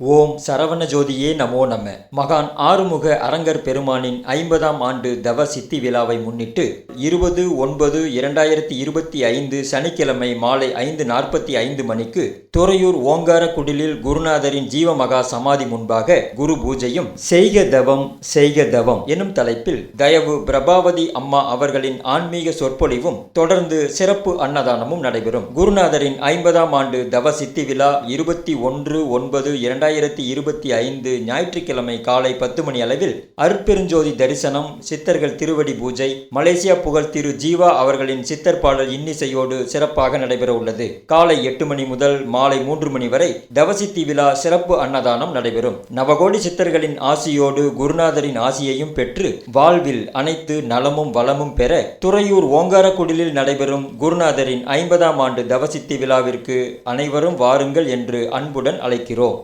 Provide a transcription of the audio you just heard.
ஓம் சரவண ஜோதியே நமோ நம. மகான் ஆறுமுக அரங்கர் பெருமானின் ஐம்பதாம் ஆண்டு தவ சித்தி விழாவை முன்னிட்டு இருபது ஒன்பது இரண்டாயிரத்தி இருபத்தி ஐந்து சனிக்கிழமை மாலை ஐந்து நாற்பத்தி ஐந்து மணிக்கு துறையூர் ஓங்கார குடிலில் குருநாதரின் ஜீவ மகா சமாதி முன்பாக குரு பூஜையும் செய்க தவம் செய்க தவம் எனும் தலைப்பில் தயவு பிரபாவதி அம்மா அவர்களின் ஆன்மீக சொற்பொழிவும் தொடர்ந்து சிறப்பு அன்னதானமும் நடைபெறும். குருநாதரின் ஐம்பதாம் ஆண்டு தவ சித்தி விழா இருபத்தி ஒன்று ஒன்பது இரண்டாயிரத்தி இருபத்தி ஐந்து ஞாயிற்றுக்கிழமை காலை பத்து மணி அளவில் அருட்பெருஞ்சோதி தரிசனம் சித்தர்கள் திருவடி பூஜை மலேசியா புகழ் திரு ஜீவா அவர்களின் சித்தர் பாடல் இன்னிசையோடு சிறப்பாக நடைபெற உள்ளது. காலை எட்டு மணி முதல் மாலை மூன்று மணி வரை தவசித்தி விழா சிறப்பு அன்னதானம் நடைபெறும். நவகோடி சித்தர்களின் ஆசியோடு குருநாதரின் ஆசியையும் பெற்று வாழ்வில் அனைத்து நலமும் வளமும் பெற துறையூர் ஓங்காரக்குடிலில் நடைபெறும் குருநாதரின் ஐம்பதாம் ஆண்டு தவசித்தி விழாவிற்கு அனைவரும் வாருங்கள் என்று அன்புடன் அழைக்கிறோம்.